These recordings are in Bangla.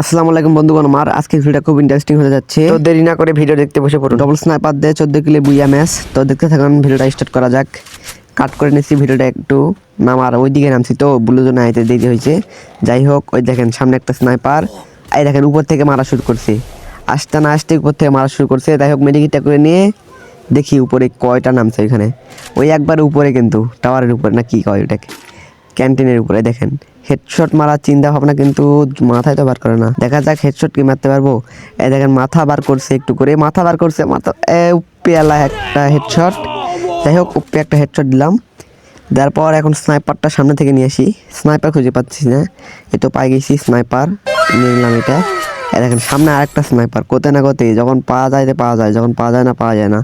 আসসালামু আলাইকুম বন্ধুগণ, আমার আজকে ভিডিওটা খুব ইন্টারেস্টিং হতে যাচ্ছে। তো দেরি না করে ভিডিও দেখতে বসে পড়ুন। ডবল স্নাইপার দিয়ে চোদ্দ কিলো বুইয়া ম্যাচ। তো দেখতে থাকুন, ভিডিওটা স্টার্ট করা যাক। কাট করে নিচ্ছি ভিডিওটা একটু। নামার ওই দিকে নামছি তো ব্লু জোনে আইতে দেরি হয়েছে। যাই হোক, ওই দেখেন, সামনে একটা স্নাইপার এই দেখেন, উপর থেকে মারা শুরু করছে। আসতে না আসতে উপর থেকে মারা শুরু করছে। যাই হোক মেডিকিটটা করে নিয়ে দেখি উপরে কয়টা নামছে ওইখানে। ওই একবার উপরে কিন্তু টাওয়ারের উপরে, না কি কয় ওটাকে? ক্যান্টিনের উপরে, দেখেন। হেডশট মারার চিন্তা ভাবনা কিন্তু মাথায় তো বার করে না। দেখা যাক হেডশট কি মারতে পারব। এ দেখেন, মাথা বার করছে একটু করে, মাথা বার করছে, মাথা এ উপেলা একটা হেডশট যাই হোক উপে একটা হেডশট দিলাম। দেওয়ার পর এখন স্নাইপারটা সামনে থেকে নিয়ে আসি। স্নাইপার খুঁজে পাচ্ছি না? এই তো পাই গেছি স্নাইপার নিয়ে নিলাম এটা। দেখেন, সামনে আরেকটা স্নাইপার কোথায় না কোথায় যখন পাওয়া যায় তো পাওয়া যায়, যখন পাওয়া যায় না, পাওয়া যায় না।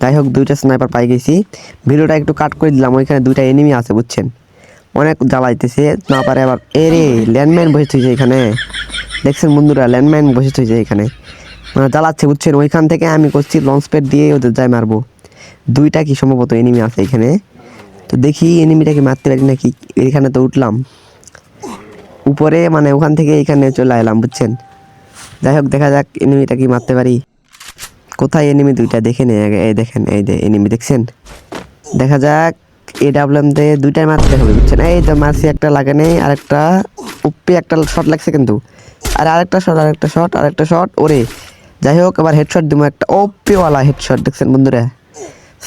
যাই হোক, দুইটা স্নাইপার পাই গেছি। ভিডিওটা একটু কাট করে দিলাম, ওইখানে দুইটা এনিমি আছে, বুঝছেন? অনেক জ্বালাইতেছে, না পারে আবার এ রে ল্যান্ডমাইন বসে থইছে এখানে। দেখছেন বন্ধুরা, ল্যান্ডমাইন বসে থইছে এখানে। মানে জ্বালাচ্ছে, বুঝছেন? ওইখান থেকে আমি করছি লঞ্চ প্যাড দিয়ে ওদের যাই মারবো। দুইটা কি সম্ভবত এনিমি আছে এখানে? তো দেখি এনিমিটাকে মারতে পারি নাকি? এখানে তো উঠলাম। উপরে মানে ওখান থেকে এখানে চলে এলাম, বুঝছেন? যাই হোক, দেখা যাক এনিমিটা কি মারতে পারি। কোথায় এনিমি দুইটা? দেখে নেই আগে এই দেখেন, এই যে এনিমি দেখছেন? দেখা যাক। এ ডাবলাম দিয়ে দুইটাই মারতে হবে বুঝছেন? এই তো মারছি একটা লাগে নেই আরেকটা উপে একটা শট লাগছে কিন্তু। আর আরেকটা শট আরেকটা শট আরেকটা শট ওরে। যাই হোক আবার হেডশট দিব একটা ওপেওয়ালা হেডশট দেখছেন বন্ধুরা?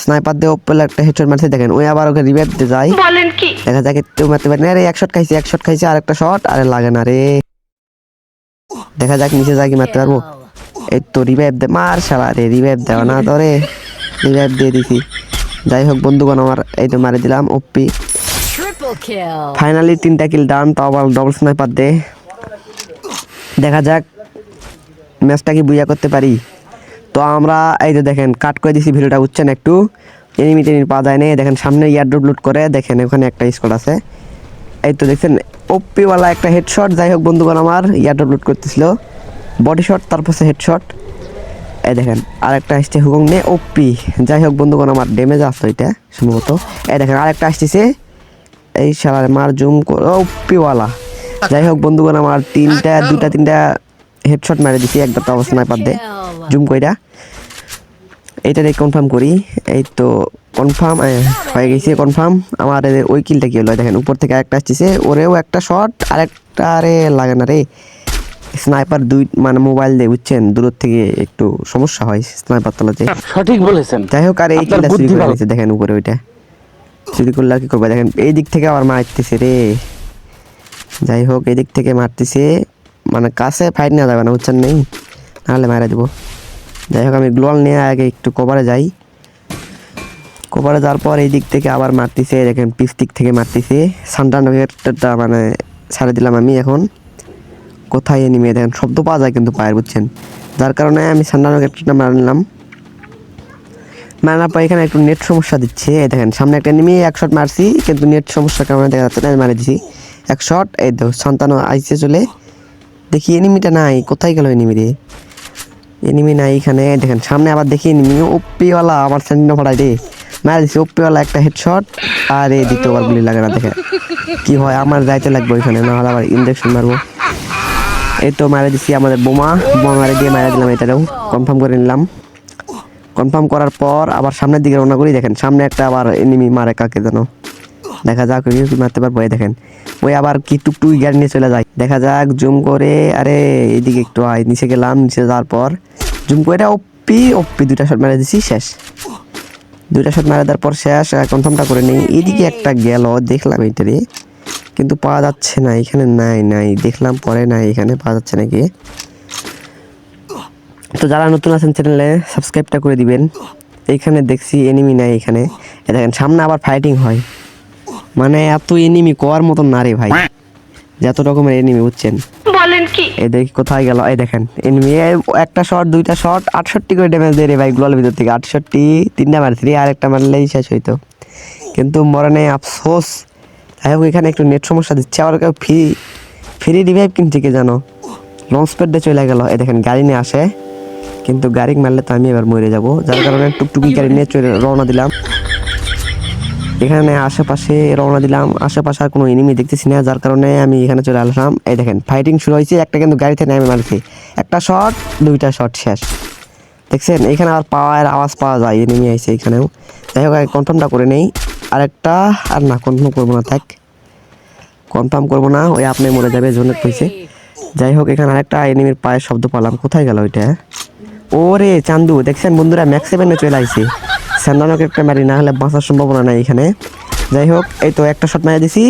স্নাইপার দিয়ে ওপেলা একটা হেডশট মারছে দেখেন ওই আবার ওকে রিভাইভ দিয়ে যায়। বলেন কি? দেখা যাক একটু মারতে পারি। না রে এক শট খাইছি এক শট খাইছি আরেকটা শট আরে লাগে না রে। দেখা যাক নিচে যাই কি মারতে পারব। এই তো রিভাইভ দে মার শালা রে রিভাইভ দেওয়া না তো রে রিভাইভ দিয়ে দিছি। যাই হোক বন্ধুগণ আমার এই তো মারি দিলাম ওপি ফাইনালি তিনটা কিল ডান তাও আবার ডবল স্নাইপার দে। দেখা যাক ম্যাচটা কি বুঝা করতে পারি। তো আমরা এই তো দেখেন কাট করে দিছি ভিডিওটা উঠছেন একটু? এনিমি টেনিমি পাওয়া যায় না দেখেন সামনে ইয়ারড্রপ লুট করে দেখেন ওখানে একটা স্কোর আছে। এই তো দেখছেন ওপিওয়ালা একটা হেডশট যাই হোক বন্ধুগণ আমার ইয়ারড্রপ লুট করতেছিল। বডি শট তারপর হেডশট এই দেখেন আরেকটা আসছে হুকুম নে ওপি যাই হোক বন্ধুগণ আমার ড্যামেজ আসতো এটা সম্ভবত। এই দেখেন আরেকটা আসতেছে। এই শালার মার জুম ওপিওয়ালা যাই হোক বন্ধুগণ আমার তিনটা দুটা তিনটা হেডশট মারে দিছি একবার তো অবস্থা নাই পারদে জুম কইরা। দিয়ে কনফার্ম করি। এই তো কনফার্ম হয়ে গেছে কনফার্ম আমার ওই কিলটা কি হলো? দেখেন উপর থেকে আরেকটা আসতেছে। ওরেও একটা শট আরেকটা আরে লাগে না রে। স্নাইপার দুই মানে মোবাইল দিয়ে বুঝছেন দূর থেকে একটু সমস্যা হয় স্নাইপার তোলাতে সঠিক বলেছেন। যাই হোক আর এই কিলটা চুরি করে। নিয়েছে দেখেন উপরে ওইটা। চুরি করলে আর কি করবে? দেখেন এই দিক থেকে আবার মারতেছে রে। যাই হোক এই দিক থেকে মারতেছে। মানে কাছে ফাইট নেওয়া যাবে না বুঝছেন নেই? নাহলে মারা দেবো। যাই হোক আমি গ্লোয়াল নিয়ে আগে একটু কভারে যাই। কভারে যাওয়ার পর এই দিক থেকে আবার মারতেছে। দেখেন পিস দিক থেকে মারতেছে। সান্টানগেরটা মানে ছাড়ে দিলাম আমি এখন। কোথায় এনিমে দেখেন, শব্দ পাওয়া যায় কিন্তু পায়ের, বুঝছেন? যার কারণে আমি সান্টানগেরটা মারা নিলাম মারার পর এখানে একটু নেট সমস্যা দিচ্ছে। দেখেন, সামনে একটা এনিমি, এক শট মারছি, কিন্তু নেট সমস্যার কারণে দেখা যাচ্ছে না মারে দিছি এক শট এই তো সন্তান আইসে চলে। দেখি এনিমিটা নাই, কোথায় গেল এনিমি রে? এনিমি নাই এখানে দেখেন, সামনে আবার দেখি এনিমি। ওপিওয়ালা আমার স্যান্ডিনো ফাড়াই রে। মারা দিছি ওপিওয়ালা একটা হেডশট আর এই দ্বিতীয় বার গুলি লাগে না দেখে কি হয়, আমার যাইতে লাগবে ওইখানে না হলে আবার ইঞ্জেকশন মারবো। এই তো মারা দিছি আমাদের বোমা। বোমা মারা দিয়ে মারা দিলাম এটাও কনফার্ম করে নিলাম। কনফার্ম করার পর আবার সামনের দিকে রওনা করি, দেখেন, সামনে একটা আবার এনিমি মারে কাকে যেন। দেখা যাক মারতে পারব দেখেন। ওই আবার কি টুকটুকি গাড়ি নিয়ে চলে যায়। দেখা যাক, জুম করে, আরে এইদিকে একটু আয়, নিচে গেলাম, নিচে যাওয়ার পর। জুম করে ওপি ওপি, দুইটা শট মেরে দিছি, শেষ। দুইটা শট মেরে দেওয়ার পর শেষ কনফার্মটা করে নেই। এদিকে একটা গেল, দেখলাম এইটারে কিন্তু পাওয়া যাচ্ছে না এখানে নাই নাই। দেখলাম পরে নাই এখানে পাওয়া যাচ্ছে নাকি? তো যারা নতুন আছেন চ্যানেলে সাবস্ক্রাইবটা করে দিবেন। এইখানে দেখছি এনিমি নাই এখানে। দেখেন সামনে আবার ফাইটিং হয়। মানে এত এনিমি কোয়ার মতন না রে ভাই। যত রকমের এনিমি বুঝছেন? বলেন কি? এই দেখি কোথায় গেল? এই দেখেন এনিমি একটা শট দুইটা শট আটষট্টি করে ড্যামেজ দেয় রে ভাই গ্লোয়াল ভিতর থেকে। আটষট্টি তিনটা মারছি আর একটা মারলেই শেষ হইতো। কিন্তু মরণে আফসোস। যাই হোক এখানে একটু নেট সমস্যা দিচ্ছে। আবার কেউ ফ্রি ফ্রি রিভাইভ কিনছে, কে জানো? লঞ্চ প্যাডে চলে গেল। এই দেখেন, গাড়ি নিয়ে আসে। কিন্তু গাড়ি মারলে তো আমি এবার মরে যাব। যার কারণে টুকটুকি গাড়ি নিয়ে চলে রওনা দিলাম। এখানে আশেপাশে রওনা দিলাম। আশেপাশে আর কোনো এনিমি দেখতেছি না। যার কারণে আমি এখানে চলে আসলাম। এই দেখেন ফাইটিং শুরু হয়েছে। একটা কিন্তু গাড়িতে নেমে মারছি একটা শট দুইটা শট শেষ। দেখছেন, এখানে আর পাওয়ার আওয়াজ পাওয়া যায়। এনিমি আইছে এখানেও। যাই হোক কনফার্মটা করে নেই। আরেকটা, আর না কনফার্ম করব না, থাক। কনফার্ম করব না, ওই আপনি মরে যাবে জন্য কইছে। যাই হোক, এখানে আরেকটা এনিমির পায়ের শব্দ পালাম। কোথায় গেল ওইটা ওরে চান্দু, দেখছেন বন্ধুরা ম্যাক্স সেভেনে চলে আইছে। স্যান্ডানোকে একটা মারি, না হলে বাঁচার সম্ভাবনা নাই এখানে। যাই হোক, এই তো একটা শট মারা দিছি।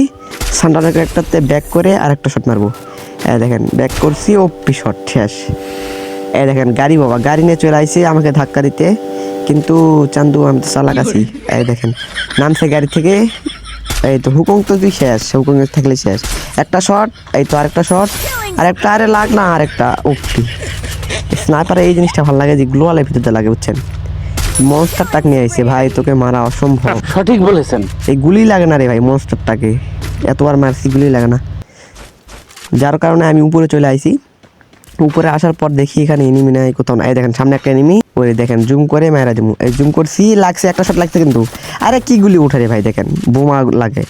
স্যান্ডানোকে একটাতে ব্যাক করে আর একটা শট মারবো। এই দেখেন ব্যাক করছি, ও পি শট শেষ। এই দেখেন, গাড়ি বাবা, গাড়ি নিয়ে চলে আইছে, আমাকে ধাক্কা দিতে। কিন্তু চান্দু আমি তো চালাক আছি। এই দেখেন নামছে গাড়ি থেকে এই তো হুকুম তো তুই শেষ হুকুম থাকলে শেষ। একটা শট এই তো আরেকটা শট আরেকটা আরে লাগ না আরেকটা। ওপি স্নাইপারে এই জিনিসটা ভালো লাগে যে গ্লোয়ালের ভিতরে লাগে বুঝছেন? মনস্টার টাক নিয়ে আইছে ভাই তোকে মারা অসম্ভব। সঠিক বলেছেন। এই গুলি লাগে না রে ভাই মনস্টারটাকে এতবার মারছি গুলি লাগে না। যার কারণে আমি উপরে চলে আইছি। উপরে আসার পর দেখি এখানে এনিমি নাই কোথাও নাই। দেখেন সামনে একটা এনিমি ওই দেখেন জুম করে মারা দিমু। এই জুম করছি লাগছে একটা শট লাগছে কিন্তু। আরে কি গুলি উঠে রে ভাই দেখেন বোমা লাগে।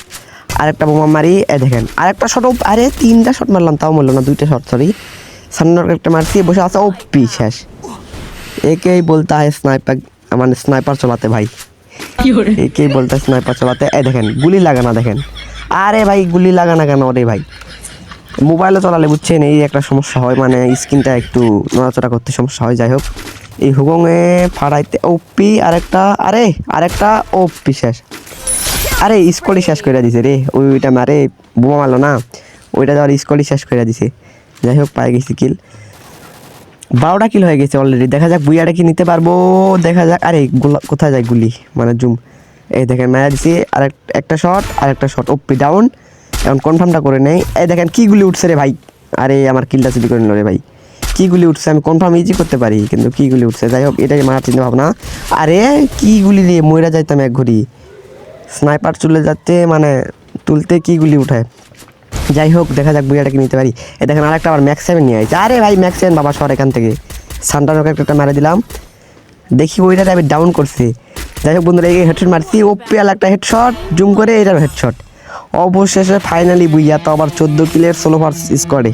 আরেকটা বোমা মারি এ দেখেন আরেকটা শট আরে তিনটা শট মারলাম তাও মরলো না দুইটা শট সরি সামনে একটা মারছি বসে আছে ও পি শেষ একেই বলতে হয় স্নাইপার মানে স্নাইপার চালাতে ভাই। একেই বলতে স্নাইপার চালাতে। এই দেখেন গুলি লাগা না দেখেন। আরে ভাই গুলি লাগা না কেন রে ভাই? মোবাইলে চালালে বুঝছেন, এই একটা সমস্যা হয় মানে স্ক্রিনটা একটু নড়াচড়া করতে সমস্যা হয়, যাই হোক। এই হুগংয়ে ফাড়াইতে ওপি আরেকটা, আরে, আরেকটা ওপি শেষ। আরে স্কোরই শেষ করে দিছে রে ওইটা মারে, বোমা মারলো না। ওইটা যাওয়ার স্কোরই শেষ করে দিছে। যাই হোক, পায়ে গেছি কিল। বারোটা কিল হয়ে গেছে অলরেডি দেখা যাক বুইয়াটা কি নিতে পারব, দেখা যাক। আরে, গোলা- কোথায় যায় গুলি? মানে জুম। এই দেখেন মায়া দিছি আর এক- একটা শট আর একটা শট ওপি ডাউন এখন কনফার্মটা করে নেই। এই দেখেন কি গুলি উঠছে রে ভাই। আরে, আমার কিলটা চুরি করে নিল রে ভাই। কি গুলি উঠছে আমি কনফার্ম ইজি করতে পারি, কিন্তু কি গুলি উঠছে? যাই হোক, এটাই মারার চিন্তা ভাবনা। আরে, কি গুলি রে ময়রা যাইতাম এক ঘড়ি। স্নাইপার চলে যাচ্ছে মানে তুলতে কি গুলি উঠায়? যাই হোক, দেখা যাক বুয়াটা কি নিতে পারি। এ দেখেন আরেকটা আবার ম্যাক্স নিয়ে আইছে। আরে ভাই ম্যাক্স বাবা, সর এখান থেকে। সান্টার একটা মারা দিলাম। দেখি ওইটাতে আমি ডাউন করছি। যাই হোক বন্ধুরা, এই হেডশট মারছি। ও পেয়াল একটা হেডশট জুম করে এটার হেডশট অবশেষে ফাইনালি বুইয়া তো আবার চোদ্দ কিলের ষোলো ভার্স স্কোয়াডে